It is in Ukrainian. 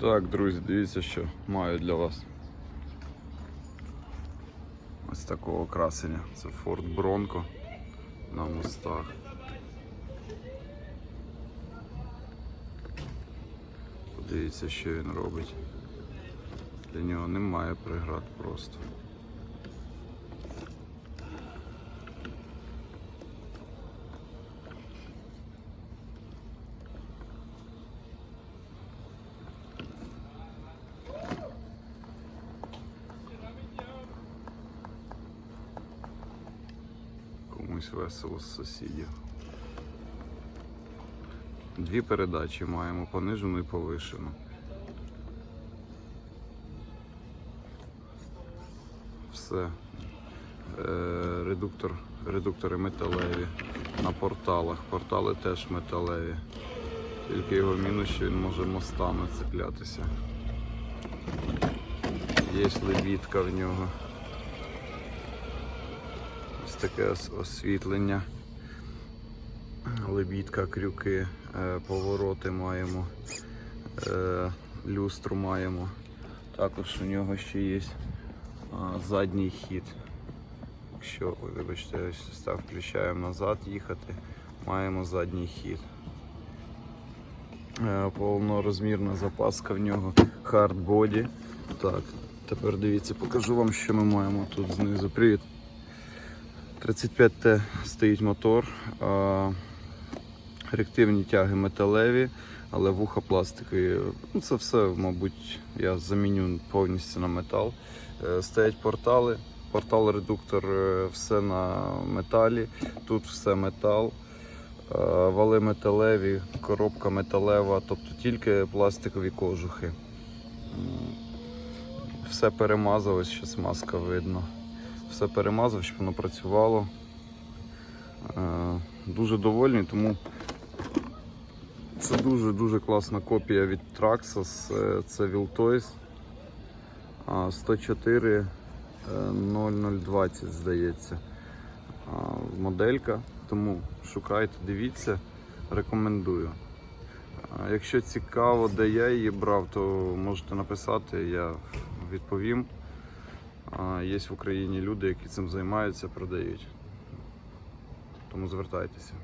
Так, друзі, дивіться, що маю для вас. Ось такого красення. Це Ford Bronco на мостах. Подивіться, що він робить. Для нього немає преград просто. Комусь весело з сусідів. Дві передачі маємо понижену і повишену. Все. Е, редуктор, редуктори металеві на порталах. Портали теж металеві. Тільки його мінус, що він може мостами цеплятися. Є лебідка в нього. Таке освітлення. Лебідка, крюки, е, повороти маємо, е, люстру маємо. Також у нього ще є задній хід. Якщо, вибачте, ось включаємо назад їхати, маємо задній хід. Е, Повнорозмірна запаска в нього хардбоді. Так, тепер дивіться, покажу вам, що ми маємо тут знизу. Привіт. 35Т стоїть мотор. Реактивні тяги металеві, але вуха пластикові. Ну, це все, мабуть, я заміню повністю на метал. Е, Стоять портали. Портал редуктор е, все на металі. Тут все метал. Е, Вали металеві, коробка металева, тобто тільки пластикові кожухи. Все перемазав, ось ще смазка видно. Все перемазав, щоб воно працювало. Е, Дуже довольний, тому це дуже-дуже класна копія від Traxxas. Е, Це Viltoys. 104 е, 0020, здається. Моделька. Тому шукайте, дивіться, рекомендую. Якщо цікаво, де я її брав, то можете написати, я відповім. Є в Україні люди, які цим займаються, продають. Тому звертайтеся.